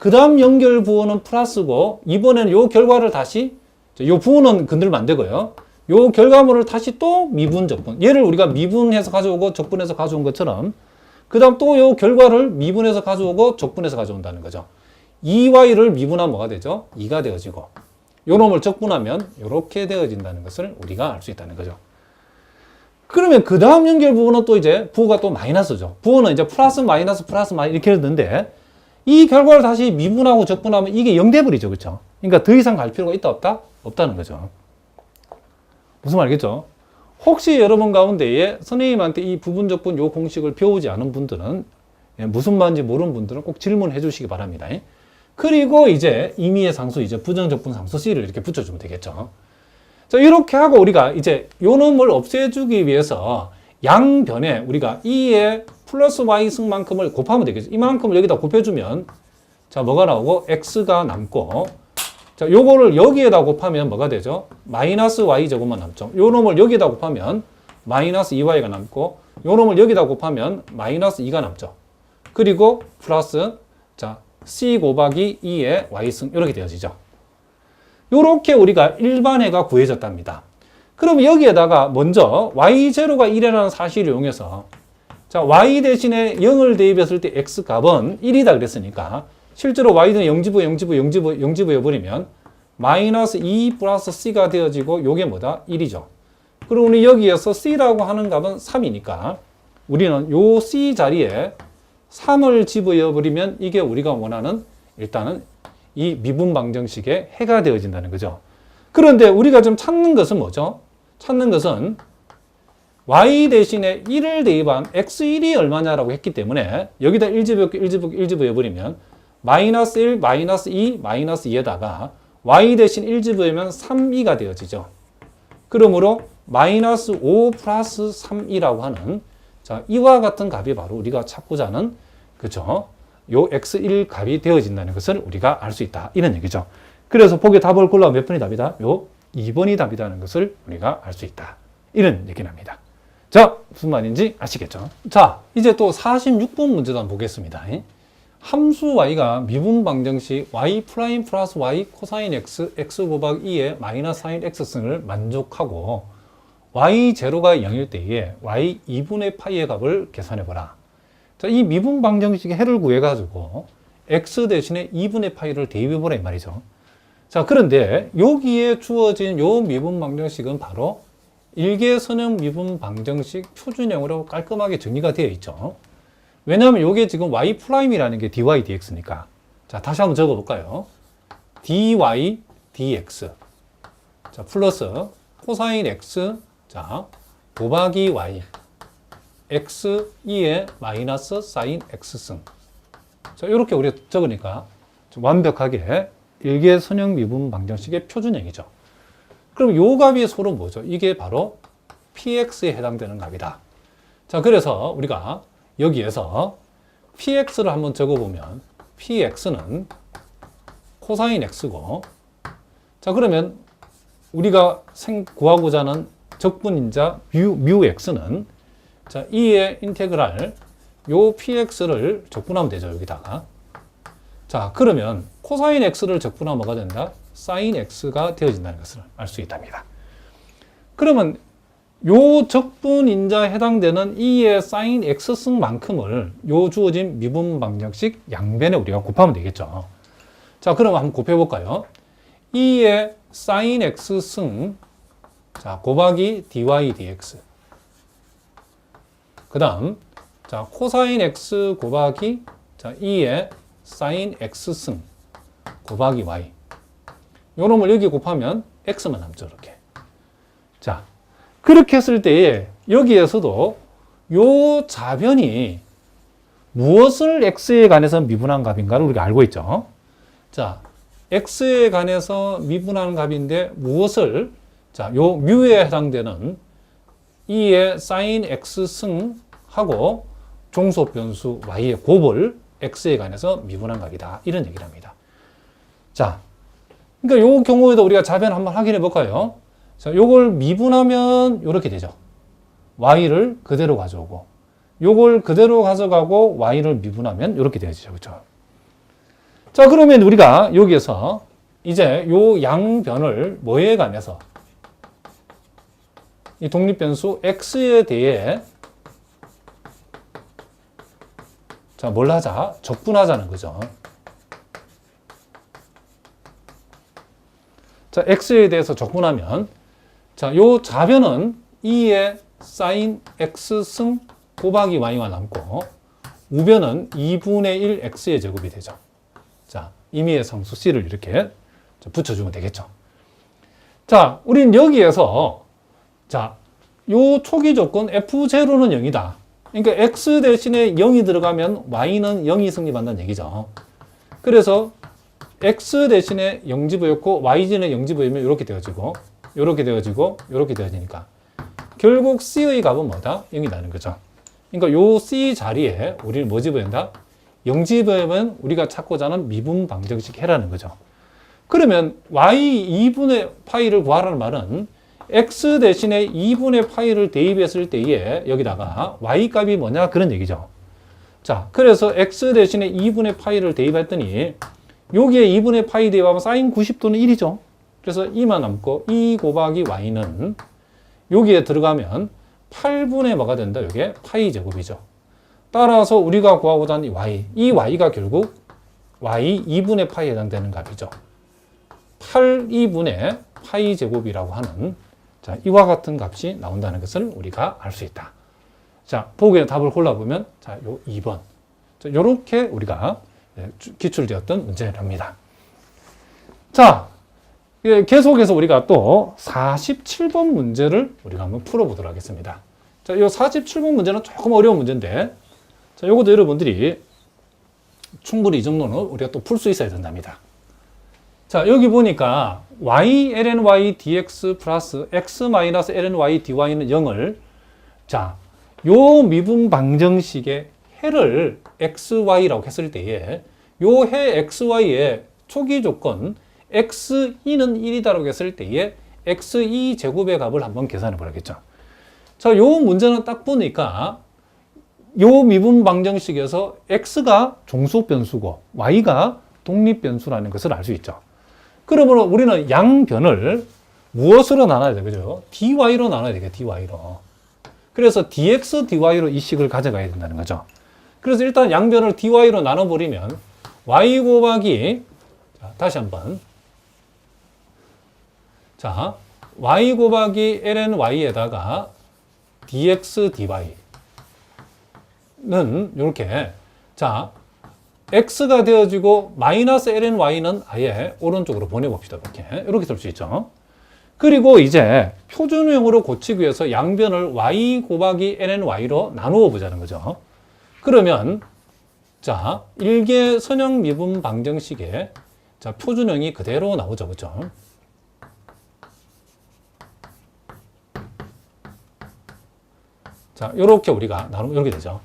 그 다음 연결 부호는 플러스고, 이번에는 요 결과를 다시, 요 부호는 건들면 안 되고요. 요 결과물을 다시 또 미분, 적분. 얘를 우리가 미분해서 가져오고 적분해서 가져온 것처럼, 그 다음 또 요 결과를 미분해서 가져오고 적분해서 가져온다는 거죠. 2y를 미분하면 뭐가 되죠? 2가 되어지고, 요 놈을 적분하면 이렇게 되어진다는 것을 우리가 알 수 있다는 거죠. 그러면 그 다음 연결 부호는 또 이제 부호가 또 마이너스죠. 부호는 이제 플러스 마이너스 플러스 마이너스 이렇게 되는데 이 결과를 다시 미분하고 적분하면 이게 0 돼 버리죠. 그렇죠? 그러니까 더 이상 갈 필요가 있다 없다? 없다는 거죠. 무슨 말이겠죠? 혹시 여러분 가운데에 선생님한테 이 부분 적분 요 공식을 배우지 않은 분들은 예, 무슨 말인지 모르는 분들은 꼭 질문해 주시기 바랍니다. 그리고 이제 임의의 상수 이제 부정적분 상수 C를 이렇게 붙여주면 되겠죠. 자, 이렇게 하고 우리가 이제 요 놈을 없애주기 위해서 양변에 우리가 2의 플러스 y 승만큼을 곱하면 되겠죠. 이만큼을 여기다 곱해주면 자, 뭐가 나오고 x가 남고 자, 요거를 여기에다 곱하면 뭐가 되죠? 마이너스 y 제곱만 남죠. 요 놈을 여기에다 곱하면 마이너스 2y가 남고 요 놈을 여기다 곱하면 마이너스 2가 남죠. 그리고 플러스 자, c 곱하기 2의 y승 이렇게 되어지죠. 요렇게 우리가 일반해가 구해졌답니다. 그럼 여기에다가 먼저 y0가 1이라는 사실을 이용해서 자, y 대신에 0을 대입했을 때 x 값은 1이다 그랬으니까 실제로 y는 0지부 0지부 0지부 0지부 해버리면 마이너스 2 플러스 c가 되어지고 요게 뭐다? 1이죠. 그럼 우리 여기에서 c라고 하는 값은 3이니까 우리는 요 c 자리에 3을 집어넣어 버리면 이게 우리가 원하는 일단은 이 미분 방정식의 해가 되어진다는 거죠. 그런데 우리가 좀 찾는 것은 뭐죠? 찾는 것은 y 대신에 1을 대입한 x1이 얼마냐라고 했기 때문에 여기다 1집어 1집어 1집어 해버리면 마이너스 1, 마이너스 2, 마이너스 2에다가 y 대신 1집어하면 3이가 되어지죠. 그러므로 마이너스 5 플러스 3이라고 하는 자 이와 같은 값이 바로 우리가 찾고자 하는 그죠? 요 x1 값이 되어진다는 것을 우리가 알 수 있다. 이런 얘기죠. 그래서 보기에 답을 골라면 몇 번이 답이다? 요 2번이 답이라는 것을 우리가 알 수 있다. 이런 얘기를 합니다. 자, 무슨 말인지 아시겠죠? 자, 이제 또 46번 문제도 한번 보겠습니다. 함수 y가 미분 방정식 y 프라임 플러스 y 코사인 x, x 곱하기 2의 마이너스 사인 x승을 만족하고 y 제로가 0일 때에 y 2분의 파이의 값을 계산해 보라. 자, 이 미분 방정식의 해를 구해 가지고 x 대신에 2분의 파이를 대입해 보라 이 말이죠. 자, 그런데 여기에 주어진 요 미분 방정식은 바로 일개 선형 미분 방정식 표준형으로 깔끔하게 정리가 되어 있죠. 왜냐하면 이게 지금 y 프라임이라는 게 dy dx니까. 자, 다시 한번 적어 볼까요? dy dx. 자, 플러스 코사인 x 자, 곱하기 y x 2의 마이너스 사인 x승. 자, 이렇게 우리가 적으니까 좀 완벽하게 일개 선형 미분 방정식의 표준형이죠. 그럼 요 값이 서로 뭐죠? 이게 바로 px에 해당되는 값이다. 자, 그래서 우리가 여기에서 px를 한번 적어보면 px는 코사인 x고 자, 그러면 우리가 생, 구하고자 하는 적분인자 뮤, 뮤 x는 자, 2의 인테그랄 요 px를 적분하면 되죠, 여기다가. 자, 그러면 코사인 x를 적분하면 뭐가 된다? 사인 x가 되어진다는 것을 알 수 있답니다. 그러면 요 적분 인자에 해당되는 2의 사인 x승만큼을 요 주어진 미분 방정식 양변에 우리가 곱하면 되겠죠. 자, 그럼 한번 곱해 볼까요? 2의 사인 x승 자, 곱하기 dy dx 그 다음 자 코사인 x 곱하기 자 2의 사인 x승 곱하기 y 요 놈을 여기 곱하면 x만 남죠 이렇게 자 그렇게 했을 때에 여기에서도 요 자변이 무엇을 x에 관해서 미분한 값인가를 우리가 알고 있죠 자 x에 관해서 미분하는 값인데 무엇을 자 요 뮤에 해당되는 2의 사인 x승하고 종속 변수 y의 곱을 x에 관해서 미분한 값이다. 이런 얘기를 합니다. 자, 그러니까 요 경우에도 우리가 자변 한번 확인해 볼까요? 자, 요걸 미분하면 이렇게 되죠. y를 그대로 가져오고 요걸 그대로 가져가고 y를 미분하면 이렇게 되어지죠. 그렇죠? 자, 그러면 우리가 여기에서 이제 요 양변을 뭐에 관해서 이 독립변수 x에 대해 자, 뭘 하자? 적분하자는 거죠. 자, x에 대해서 적분하면 자, 요 좌변은 2의 sin x승 곱하기 y가 남고 우변은 2분의 1 x의 제곱이 되죠. 자, 임의의 상수 c를 이렇게 붙여주면 되겠죠. 자, 우린 여기에서 자, 요 초기 조건 f0는 0이다. 그러니까 x 대신에 0이 들어가면 y는 0이 성립한다는 얘기죠. 그래서 x 대신에 0집어였고 y진에 0집어이면 이렇게 되어지고 이렇게 되어지고 이렇게 되어지니까 결국 c의 값은 뭐다? 0이라는 거죠. 그러니까 요 c 자리에 우리는 뭐 집어낸다? 0 집어면 우리가 찾고자 하는 미분 방정식 해라는 거죠. 그러면 y 2분의 파이를 구하라는 말은 x 대신에 2분의 파이를 대입했을 때에 여기다가 y 값이 뭐냐 그런 얘기죠. 자, 그래서 x 대신에 2분의 파이를 대입했더니 여기에 2분의 파이 대입하면 사인 90도는 1이죠. 그래서 2만 남고 2 곱하기 y는 여기에 들어가면 8분의 뭐가 된다? 이게 파이 제곱이죠. 따라서 우리가 구하고자 하는 이 y, 이 y가 결국 y 2분의 파이에 해당되는 값이죠. 8 2분의 파이 제곱이라고 하는 자, 이와 같은 값이 나온다는 것을 우리가 알 수 있다. 자, 보기에 답을 골라보면 자, 요 2번. 자, 요렇게 우리가 기출되었던 문제랍니다. 자, 예, 계속해서 우리가 또 47번 문제를 우리가 한번 풀어보도록 하겠습니다. 자, 이 47번 문제는 조금 어려운 문제인데, 자, 요것도 여러분들이 충분히 이 정도는 우리가 또 풀 수 있어야 된답니다. 자, 여기 보니까 y lny dx 플러스 x 마이너스 lny dy는 0을 자, 요 미분 방정식의 해를 xy라고 했을 때에 요 해 xy의 초기 조건 x2는 1이다라고 했을 때에 x2 제곱의 값을 한번 계산해 보라겠죠. 자, 요 문제는 딱 보니까 요 미분 방정식에서 x가 종속 변수고 y가 독립 변수라는 것을 알 수 있죠. 그러면 우리는 양변을 무엇으로 나눠야 되죠? dy로 나눠야 되겠죠. dy로. 그래서 dx, dy로 이 식을 가져가야 된다는 거죠. 그래서 일단 양변을 dy로 나눠버리면 y 곱하기 자, 다시 한번 자 y 곱하기 ln y에다가 dx, dy는 이렇게 자 x가 되어지고 마이너스 ln y는 아예 오른쪽으로 보내봅시다. 이렇게 이렇게 쓸수 있죠. 그리고 이제 표준형으로 고치기 위해서 양변을 y 곱하기 ln y로 나누어 보자는 거죠. 그러면 자 일개 선형 미분 방정식에 자 표준형이 그대로 나오죠, 그죠? 자 이렇게 우리가 나누면 이렇게 되죠.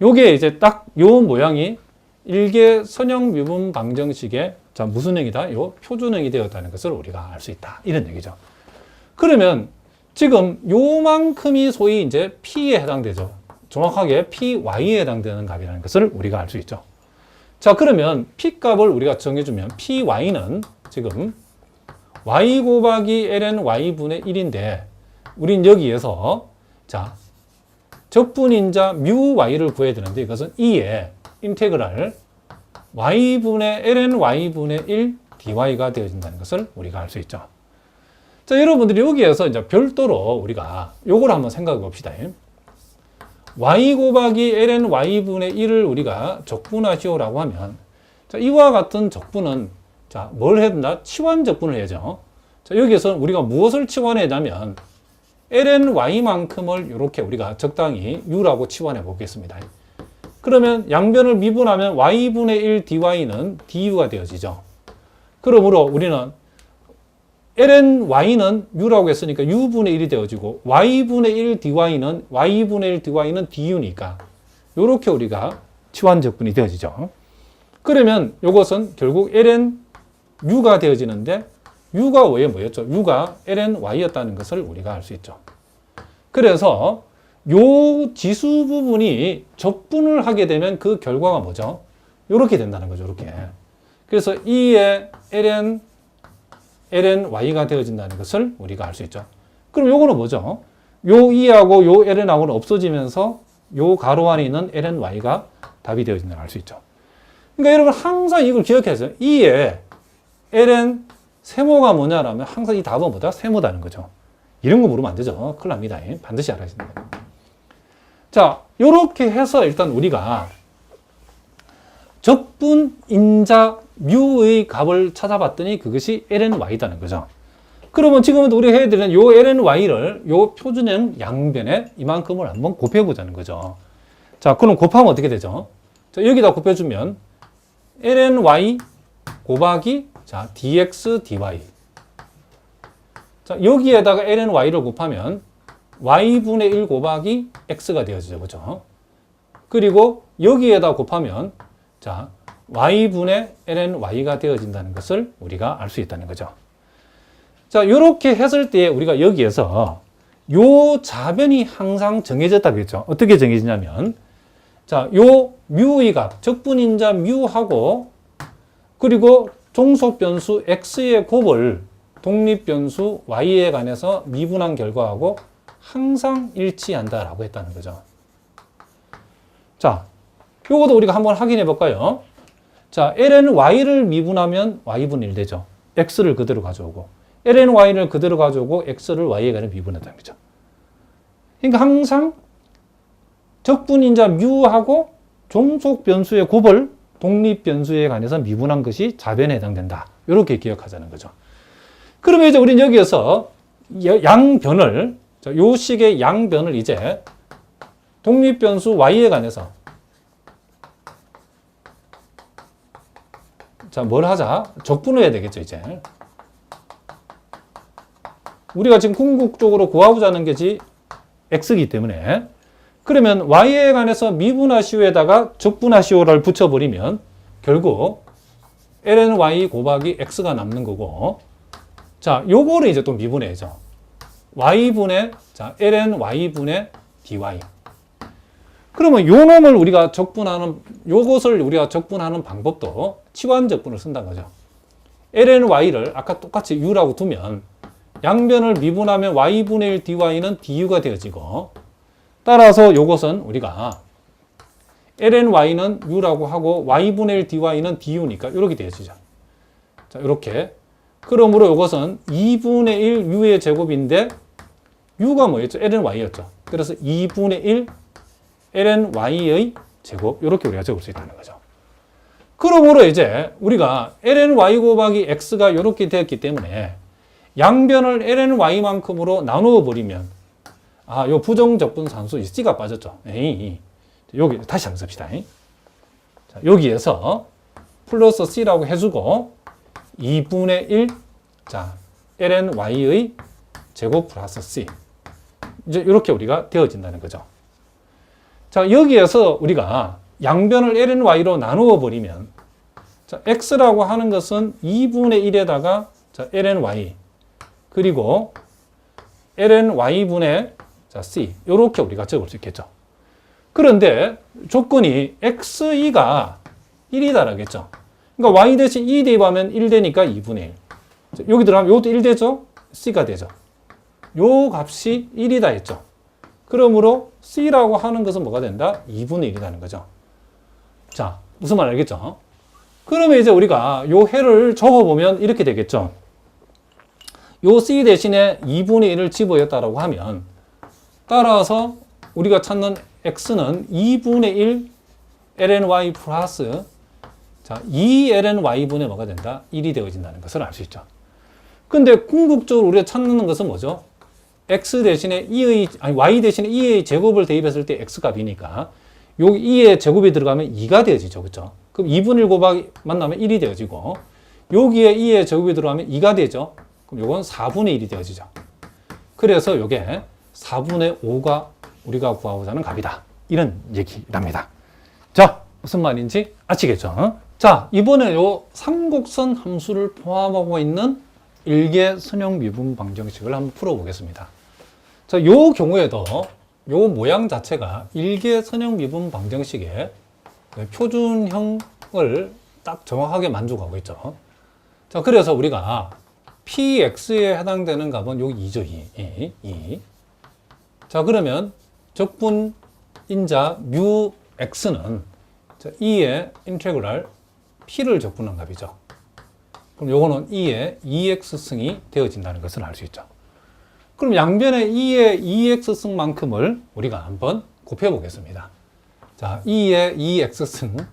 요게 이제 딱 요 모양이 일개 선형 미분 방정식의 자 무슨 형이다? 요 표준형이 되었다는 것을 우리가 알 수 있다. 이런 얘기죠. 그러면 지금 요만큼이 소위 이제 P에 해당되죠. 정확하게 PY에 해당되는 값이라는 것을 우리가 알 수 있죠. 자, 그러면 P 값을 우리가 정해주면 PY는 지금 Y 곱하기 ln Y분의 1인데, 우린 여기에서, 자, 적분인자 뮤 Y를 구해야 되는데, 이것은 2의 인테그랄 Y분의 ln Y분의 1 dy가 되어진다는 것을 우리가 알 수 있죠. 자, 여러분들이 여기에서 이제 별도로 우리가 요걸 한번 생각해 봅시다. Y 곱하기 ln y분의 1을 우리가 적분하시오라고 하면 자, 이와 같은 적분은 자, 뭘 해야 된다? 치환 적분을 해야죠. 자, 여기에서 우리가 무엇을 치환해냐면 ln y만큼을 이렇게 우리가 적당히 u라고 치환해 보겠습니다. 그러면 양변을 미분하면 y분의 1 dy는 du가 되어지죠. 그러므로 우리는 ln y는 u라고 했으니까 u분의 1이 되어지고 y분의 1 dy는 y분의 1 dy는 du니까 이렇게 우리가 치환 적분이 되어지죠. 그러면 이것은 결국 ln u가 되어지는데 u가 왜 뭐였죠? u가 ln y였다는 것을 우리가 알 수 있죠. 그래서 요 지수 부분이 적분을 하게 되면 그 결과가 뭐죠? 이렇게 된다는 거죠. 이렇게. 그래서 E의 ln, lny가 되어진다는 것을 우리가 알 수 있죠. 그럼 요거는 뭐죠? 요 E하고 요 ln하고는 없어지면서 요 가로 안에 있는 lny가 답이 되어진다는 걸 알 수 있죠. 그러니까 여러분 항상 이걸 기억해서 E의 ln 세모가 뭐냐라면 항상 이 답은 뭐다? 세모다는 거죠. 이런 거 물으면 안 되죠. 큰일 납니다. 반드시 알아야 됩니다. 자, 요렇게 해서 일단 우리가 적분 인자 뮤의 값을 찾아봤더니 그것이 lny다는 거죠. 그러면 지금은 우리가 해야 되는 요 lny를 요 표준형 양변에 이만큼을 한번 곱해보자는 거죠. 자, 그럼 곱하면 어떻게 되죠? 자, 여기다 곱해주면 lny 곱하기 자, dx dy. 자, 여기에다가 lny를 곱하면 y분의 1 곱하기 x가 되어지죠. 그죠? 그리고 여기에다 곱하면 자, y분의 lny가 되어진다는 것을 우리가 알 수 있다는 거죠. 자, 이렇게 했을 때 우리가 여기에서 요 자변이 항상 정해졌다 그랬죠. 어떻게 정해지냐면 자, 요 뮤의 값, 적분인자 뮤하고 그리고 종속 변수 x의 곱을 독립 변수 y에 관해서 미분한 결과하고 항상 일치한다라고 했다는 거죠. 자, 요것도 우리가 한번 확인해 볼까요? 자, ln y를 미분하면 y분의 1 되죠. x를 그대로 가져오고 ln y를 그대로 가져오고 x를 y에 관해 미분한다는 거죠. 그러니까 항상 적분인자 뮤하고 종속 변수의 곱을 독립 변수에 관해서 미분한 것이 자변에 해당된다. 이렇게 기억하자는 거죠. 그러면 이제 우리는 여기에서 양변을 요 식의 양변을 이제 독립 변수 y에 관해서 자, 뭘 하자? 적분해야 되겠죠, 이제. 우리가 지금 궁극적으로 구하고자 하는 게지 x이기 때문에 그러면 y에 관해서 미분하시오에다가 적분하시오를 붙여버리면 결국 ln y 곱하기 x가 남는 거고 자, 요거를 이제 또 미분해야죠. y분의 자, ln y분의 dy. 그러면 요 놈을 우리가 적분하는 요것을 우리가 적분하는 방법도 치환 적분을 쓴다는 거죠. ln y를 아까 똑같이 u라고 두면 양변을 미분하면 y분의 1 dy는 du가 되어지고 따라서 요것은 우리가 ln y는 u라고 하고 y분의 1 dy는 du니까 이렇게 되어지죠. 자, 이렇게. 그러므로 이것은 2분의 1 u의 제곱인데 u가 뭐였죠? ln y였죠. 그래서 2분의 1 ln y의 제곱 이렇게 우리가 적을 수 있다는 거죠. 그러므로 이제 우리가 ln y 곱하기 x가 이렇게 되었기 때문에 양변을 ln y만큼으로 나누어 버리면 아, 요 부정적분 산수 c가 빠졌죠. 에이, 여기 다시 한번 씁시다. 자, 여기에서 플러스 c라고 해주고 2분의 1, 자, ln y의 제곱 플러스 c. 이제 이렇게 우리가 되어진다는 거죠. 자, 여기에서 우리가 양변을 ln y로 나누어 버리면 자, x라고 하는 것은 2분의 1에다가 자, ln y 그리고 ln y분의 자, c 이렇게 우리가 적을 수 있겠죠. 그런데 조건이 xe가 1이다라겠죠. 그러니까 y 대신 2 대입하면 1 되니까 2분의 1. 자, 여기 들어가면 이것도 1 되죠? c가 되죠. 요 값이 1이다 했죠. 그러므로 c라고 하는 것은 뭐가 된다? 2분의 1이라는 거죠. 자, 무슨 말 알겠죠? 그러면 이제 우리가 요 해를 적어보면 이렇게 되겠죠. 요 c 대신에 2분의 1을 집어였다라고 하면 따라서 우리가 찾는 x는 2분의 1 lny 플러스 자, 2lny분의 뭐가 된다? 1이 되어진다는 것을 알 수 있죠. 근데 궁극적으로 우리가 찾는 것은 뭐죠? X 대신에 2의, 아니, y 대신에 2의 제곱을 대입했을 때 x 값이니까 여기 2의 제곱이 들어가면 2가 되어지죠. 그죠? 그럼 2분의 1 곱하기 만나면 1이 되어지고 여기에 2의 제곱이 들어가면 2가 되죠. 그럼 요건 4분의 1이 되어지죠. 그래서 요게 4분의 5가 우리가 구하고자 하는 값이다. 이런 얘기랍니다. 자, 무슨 말인지 아시겠죠? 자, 이번에 요 삼곡선 함수를 포함하고 있는 일개 선형 미분 방정식을 한번 풀어보겠습니다. 자, 요 경우에도 요 모양 자체가 일개 선형 미분 방정식의 표준형을 딱 정확하게 만족하고 있죠. 자, 그래서 우리가 px에 해당되는 값은 여기 2죠, 2. 2. 2. 자, 그러면 적분 인자 mu x는 자, 2의 인테그랄 p를 적분한 값이죠. 그럼 요거는 2의 2x승이 되어진다는 것을 알 수 있죠. 그럼 양변의 2의 2x승만큼을 우리가 한번 곱해 보겠습니다. 자, 2의 2x승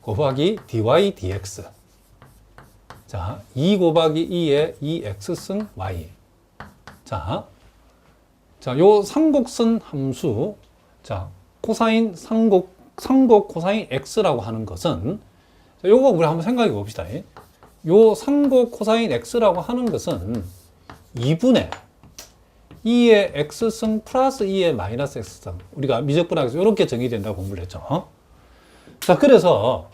곱하기 dy dx. 자, 2 곱하기 2의 2x승 y. 자, 자, 요 삼곡선 함수, 자, 코사인 삼곡, 삼곡 코사인 x라고 하는 것은, 자, 요거 우리 한번 생각해 봅시다. 요 삼곡 코사인 x라고 하는 것은 2분의 2의 x승 플러스 2의 마이너스 x승. 우리가 미적분학에서 이렇게 정의된다고 공부를 했죠. 자, 그래서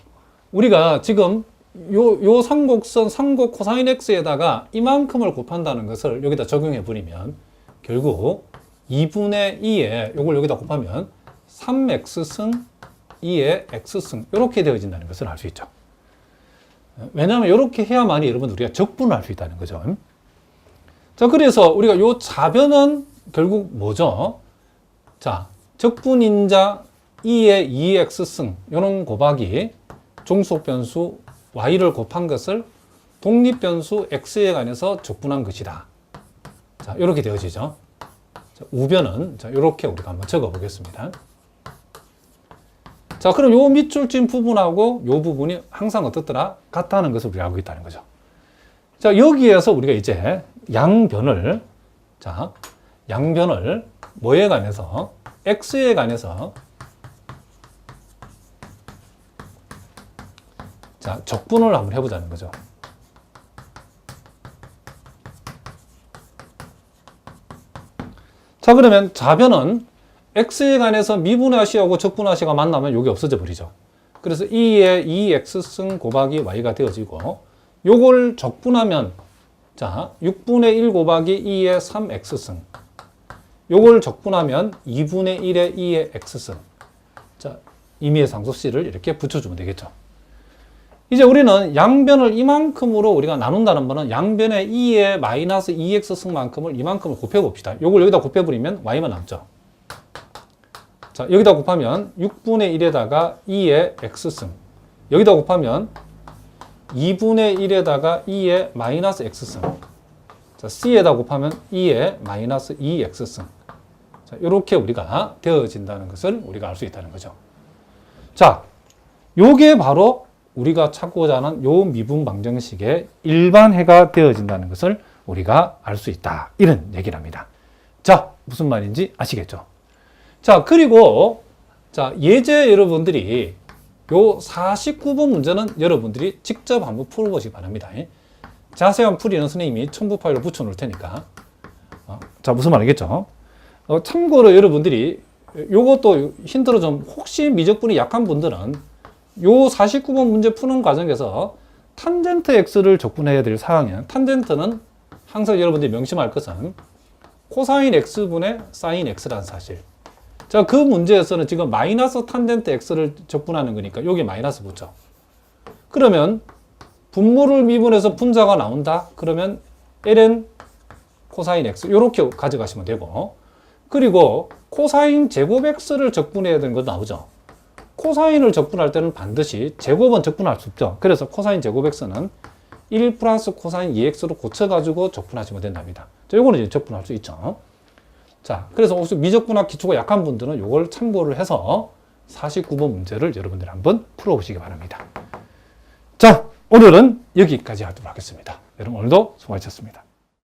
우리가 지금 요, 요 삼곡선 삼곡 코사인 x에다가 이만큼을 곱한다는 것을 여기다 적용해 버리면 결국 2분의 2에 요걸 여기다 곱하면 3x승 2의 x승 이렇게 되어진다는 것을 알 수 있죠. 왜냐하면 이렇게 해야만이 여러분 우리가 적분을 할 수 있다는 거죠. 자, 그래서 우리가 요 자변은 결국 뭐죠? 자, 적분인자 2의 2x승 요런 곱하기 종속 변수 y를 곱한 것을 독립 변수 x에 관해서 적분한 것이다. 자, 이렇게 되어지죠. 자, 우변은 자, 이렇게 우리가 한번 적어 보겠습니다. 자, 그럼 요 밑줄진 부분하고 요 부분이 항상 어떻더라? 같다는 것을 우리가 알고 있다는 거죠. 자, 여기에서 우리가 이제 양변을 자, 양변을 뭐에 관해서 x에 관해서 자, 적분을 한번 해보자는 거죠. 자, 그러면 자변은 x에 관해서 미분하시하고 적분하시가 만나면 여기 없어져 버리죠. 그래서 2의 2x승 곱하기 y가 되어지고 요걸 적분하면 자, 6분의 1 곱하기 2의 3x승 요걸 적분하면 2분의 1의 2의 x승 자, 임의의 상수씨를 이렇게 붙여주면 되겠죠. 이제 우리는 양변을 이만큼으로 우리가 나눈다는 거는 양변의 2의 마이너스 2x승만큼을 이만큼을 곱해봅시다. 요걸 여기다 곱해버리면 y만 남죠. 자, 여기다 곱하면 6분의 1에다가 2의 x승. 여기다 곱하면 2분의 1에다가 2의 마이너스 x승. 자, c에다 곱하면 2의 마이너스 2x승. 자, 이렇게 우리가 되어진다는 것을 우리가 알 수 있다는 거죠. 자, 요게 바로 우리가 찾고자 하는 요 미분 방정식의 일반해가 되어진다는 것을 우리가 알 수 있다. 이런 얘기를 합니다. 자, 무슨 말인지 아시겠죠? 자, 그리고 자, 예제 여러분들이 요 49번 문제는 여러분들이 직접 한번 풀어보시기 바랍니다. 자세한 풀이는 선생님이 첨부 파일로 붙여놓을 테니까. 어, 자, 무슨 말이겠죠? 어, 참고로 여러분들이 요것도 힌트로 좀 혹시 미적분이 약한 분들은 요 49번 문제 푸는 과정에서 탄젠트 x를 적분해야 될 상황이에요. 탄젠트는 항상 여러분들이 명심할 것은 코사인 x분의 사인 x라는 사실. 자, 그 문제에서는 지금 마이너스 탄젠트 x를 적분하는 거니까 여기 마이너스 붙죠. 그러면 분모를 미분해서 분자가 나온다? 그러면 ln 코사인 x 이렇게 가져가시면 되고 그리고 코사인 제곱 x를 적분해야 되는 거 나오죠. 코사인을 적분할 때는 반드시 제곱은 적분할 수 없죠. 그래서 코사인 제곱 x는 1 플러스 코사인 2x로 고쳐가지고 적분하시면 된답니다. 자, 요거는 이제 적분할 수 있죠. 자, 그래서 혹시 미적분학 기초가 약한 분들은 요걸 참고를 해서 49번 문제를 여러분들이 한번 풀어보시기 바랍니다. 자, 오늘은 여기까지 하도록 하겠습니다. 여러분 오늘도 수고하셨습니다.